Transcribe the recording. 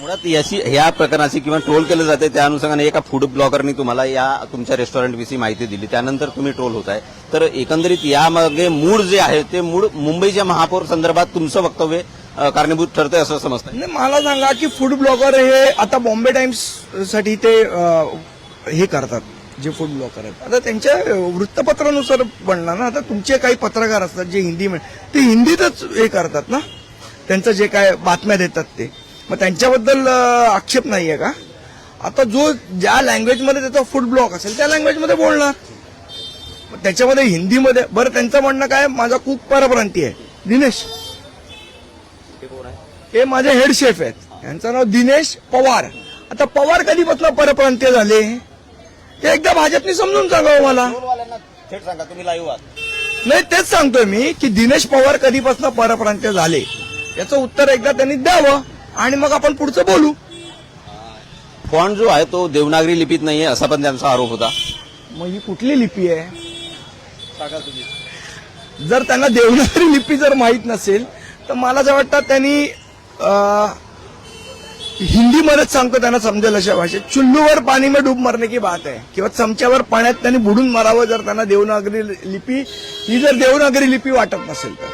मुळात याची ह्या प्रकरणाची किंवा ट्रोल केलं जाते त्या अनुषंगाने एका फूड ब्लॉगरनी तुम्हाला या तुमच्या रेस्टॉरंटविषयी माहिती दिली. त्यानंतर तुम्ही ट्रोल होत आहे. तर एकंदरीत यामागे मूळ जे आहे ते मूळ मुंबईच्या महापौर संदर्भात तुमचं वक्तव्य कारणीभूत ठरते असं समजतं नाही मला सांगा की फूड ब्लॉगर हे आता बॉम्बे टाइम्ससाठी ते हे करतात जे फूड ब्लॉगर आहेत. आता त्यांच्या वृत्तपत्रानुसार बनणार ना आता तुमचे काही पत्रकार असतात जे हिंदी ते हिंदीतच हे करतात ना? त्यांचं जे काय बातम्या देतात ते. मग त्यांच्याबद्दल आक्षेप नाहीये का? आता जो ज्या लँग्वेजमध्ये त्याचा फूड ब्लॉग असेल त्या लँग्वेजमध्ये बोलणार. त्याच्यामध्ये हिंदीमध्ये बरं त्यांचं म्हणणं काय? माझा कुक परप्रांती आहे. दिनेश. हे माझे हेड शेफ आहेत. यांचं नाव दिनेश पवार. आता पवार कधीपासून परप्रांतीय झाले? ते एकदा भाजपने समजून सांगावं मला. थेट सांगा तुम्ही लाईव्ह आहात. नाही तेच सांगतोय मी की दिनेश पवार कधीपासून परप्रांतीय झाले? याचं उत्तर एकदा त्यांनी द्यावं. आणि मग आपण पुढचं बोलू. फॉन्ट जो आहे तो देवनागरी लिपीत नाहीये असा पण त्यांचा आरोप होता. मग ही कुठली लिपी आहे? जर त्यांना देवनागरी लिपी जर माहीत नसेल तर मला असं वाटतं त्यांनी अं, हिंदीमध्येच सांगतो त्यांना समजेल अशा भाषेत. चुल्लूवर पाणी में डूब मरने की बात आहे. किंवा चमच्यावर पाण्यात त्यांनी बुडून मरावं जर त्यांना देवनागरी लिपी ही जर देवनागरी लिपी वाटत नसेल तर.